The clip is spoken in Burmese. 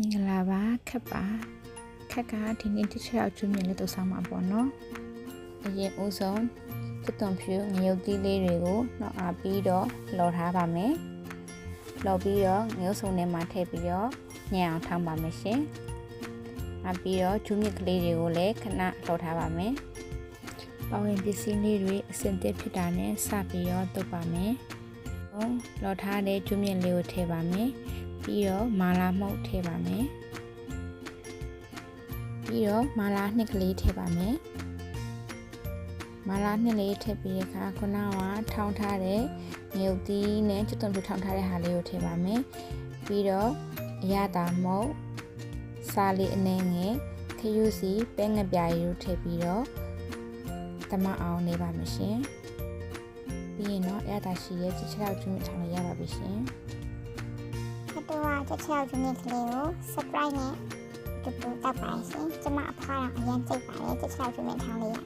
မင်္ဂလာပါခက်ပါခက်ကဒီနေ့တစ်ချက်အောင်ကျွမြင်လေးတို့ဆောင်မှာပေါ့နော်အရင်ဦးဆုံးကျွတ်သွန်ဖြူငရုတ်သီးလေးတွေကိုနှောက်အားပြီးတော့လော်ထားပါမယ်လော်ပြီးတော့ငရုတ်စုံထဲမှာထည့်ပြီးတော့ညံအောင်ထောင်းပါမယ်ရှင်အပြီးတော့ကျွမြစ်ကလေးတွေကိုလည်းခဏလော်ထားပါမယ်ပေါဝင်ပစ္စည်းလေးတွေအစင်တစ်ဖြစ်တာနဲ့စပြီးတော့တုပ်ပါမယ်ဟုတ်လော်ထားတဲ့ကျွမြစ်လေးကိုထည့်ပါမယ် ပြီးတော့မာလာမှုတ်ထည့်ပါမယ်ပြီးတော့မာလာနှစ်ကလေးထည့်ပါမယ်မာလာနှစ်လေးထည့်ပြီးတဲ့အခါခုနကထောင်းထားတဲ့ငရုတ်သီးနဲ့ကျွတ်သွန်ပြထောင်းထားတဲ့ဟာလေးကိုထည့်ပါမယ်ပြီးတော့အရသာမုတ်စားလေးအနေငယ်ခရုစီပဲငပြာရီတို့ထည့်ပြီးတော့တမအောင်နေပါမယ်ရှင်ပြီးရင်တော့အရသာရှိရဲ့ချစ်ချောက်ကျွန်းထောင်းလိုက်ရပါပြီရှင် ခတူဝါချက်ချောက်ကျွန်းကလေးကို surprise နဲ့တူတူတောက်ပါရှင်ကျမအဖွားတော့အရင်စိတ်ပါတယ်ချက်ချောက်ကျွန်းထောင်းလေးရ